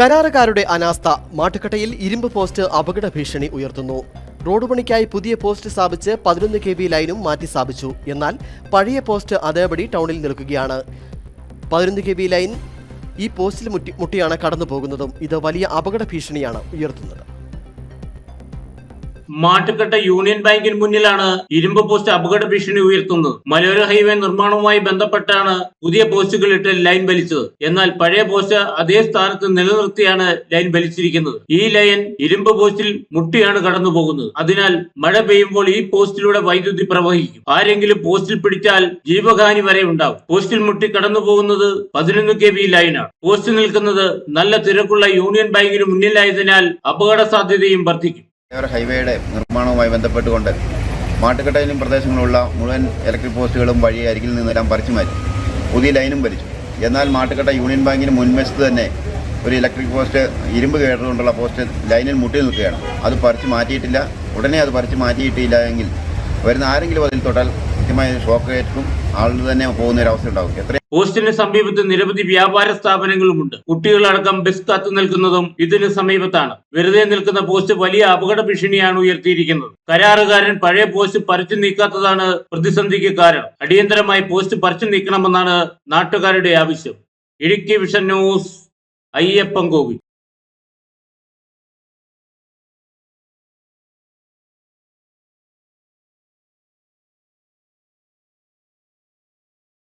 കരാറുകാരുടെ അനാസ്ഥ. മാട്ടുക്കട്ടയിൽ ഇരുമ്പ് പോസ്റ്റ് അപകട ഭീഷണി ഉയർത്തുന്നു. റോഡ് പണിക്കായി പുതിയ പോസ്റ്റ് സ്ഥാപിച്ച് പതിനൊന്ന് കെ ബി ലൈനും മാറ്റി സ്ഥാപിച്ചു. എന്നാൽ പഴയ പോസ്റ്റ് അതേപടി ടൗണിൽ നിൽക്കുകയാണ്. പതിനൊന്ന് കെ ബി ലൈൻ ഈ പോസ്റ്റിൽ മുട്ടി മുട്ടിയാണ് കടന്നു പോകുന്നതും ഇത് വലിയ അപകട ഭീഷണിയാണ് ഉയർത്തുന്നത്. മാട്ടുക്കട്ട യൂണിയൻ ബാങ്കിന് മുന്നിലാണ് ഇരുമ്പ് പോസ്റ്റ് അപകട ഭീഷണി ഉയർത്തുന്നത്. മലയോര ഹൈവേ നിർമ്മാണവുമായി ബന്ധപ്പെട്ടാണ് പുതിയ പോസ്റ്റുകൾ ഇട്ട് ലൈൻ വലിച്ചത്. എന്നാൽ പഴയ പോസ്റ്റ് അതേ സ്ഥാനത്ത് നിലനിർത്തിയാണ് ലൈൻ വലിച്ചിരിക്കുന്നത്. ഈ ലൈൻ ഇരുമ്പ് പോസ്റ്റിൽ മുട്ടിയാണ് കടന്നു പോകുന്നത് അതിനാൽ മഴ പെയ്യുമ്പോൾ ഈ പോസ്റ്റിലൂടെ വൈദ്യുതി പ്രവഹിക്കും. ആരെങ്കിലും പോസ്റ്റിൽ പിടിച്ചാൽ ജീവഹാനി വരെ ഉണ്ടാവും. പോസ്റ്റിൽ മുട്ടി കടന്നു പോകുന്നത് പതിനൊന്ന് കെ ബി ലൈനാണ്. പോസ്റ്റ് നിൽക്കുന്നത് നല്ല തിരക്കുള്ള യൂണിയൻ ബാങ്കിന് മുന്നിലായതിനാൽ അപകട സാധ്യതയും വർദ്ധിക്കും. ഹൈവേയുടെ നിർമ്മാണവുമായി ബന്ധപ്പെട്ടുകൊണ്ട് മാട്ടുക്കട്ടയിലും പ്രദേശങ്ങളുള്ള മുഴുവൻ ഇലക്ട്രിക് പോസ്റ്റുകളും വഴി അരികിൽ നിന്നെല്ലാം പറിച്ചു മാറ്റി. പുതിയ ലൈനും വലിച്ചു എന്നാൽ മാട്ടുക്കട്ട യൂണിയൻ ബാങ്കിന് മുൻവശത്ത് തന്നെ ഒരു ഇലക്ട്രിക് പോസ്റ്റ് ഇരുമ്പ് കേട്ടുകൊണ്ടുള്ള പോസ്റ്റ് ലൈനിൽ മുട്ടി നിൽക്കുകയാണ്. അത് പറിച്ചു മാറ്റിയിട്ടില്ല. ഉടനെ അത് പറിച്ചു മാറ്റിയിട്ടില്ല എങ്കിൽ വരുന്ന ആരെങ്കിലും അതിൽ തൊട്ടാൽ കൃത്യമായ ഷോക്ക് ഏറ്റും ആളിൽ തന്നെ പോകുന്ന ഒരു പോസ്റ്റിന് സമീപത്ത് നിരവധി വ്യാപാര സ്ഥാപനങ്ങളുമുണ്ട്. കുട്ടികളടക്കം ബസ് കാത്തു നിൽക്കുന്നതും ഇതിന് സമീപത്താണ്. വെറുതെ നിൽക്കുന്ന പോസ്റ്റ് വലിയ അപകട ഭീഷണിയാണ് ഉയർത്തിയിരിക്കുന്നത്. കരാറുകാരൻ പഴയ പോസ്റ്റ് പറിച്ചു നീക്കാത്തതാണ് പ്രതിസന്ധിക്ക് കാരണം. അടിയന്തരമായി പോസ്റ്റ് പറിച്ചു നീക്കണമെന്നാണ് നാട്ടുകാരുടെ ആവശ്യം. Idukki vision news Ayyappan കോവി